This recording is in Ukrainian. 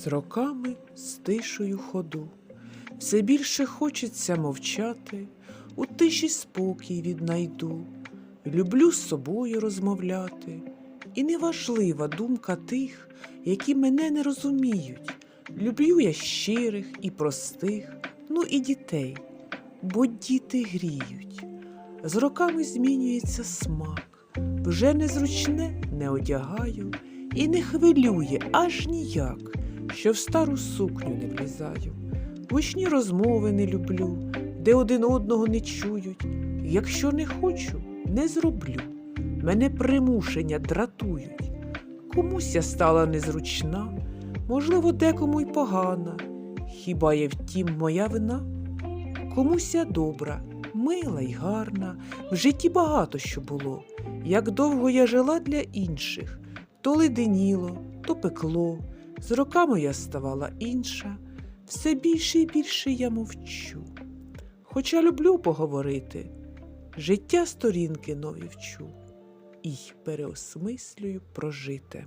З роками стишую ходу. Все більше хочеться мовчати, у тиші спокій віднайду. Люблю з собою розмовляти, і неважлива думка тих, які мене не розуміють. Люблю я щирих і простих, ну і дітей, бо діти гріють. З роками змінюється смак, вже незручне не одягаю і не хвилює аж ніяк, що в стару сукню не влізаю. Гучні розмови не люблю, де один одного не чують. Якщо не хочу, не зроблю. Мене примушення дратують. Комусь я стала незручна, можливо, декому й погана. Хіба є втім моя вина? Комусь я добра, мила й гарна, в житті багато що було. Як довго я жила для інших, то леденіло, то пекло, з роками я ставала інша, все більше і більше я мовчу. Хоча люблю поговорити, життя сторінки нові вчу і переосмислюю прожите.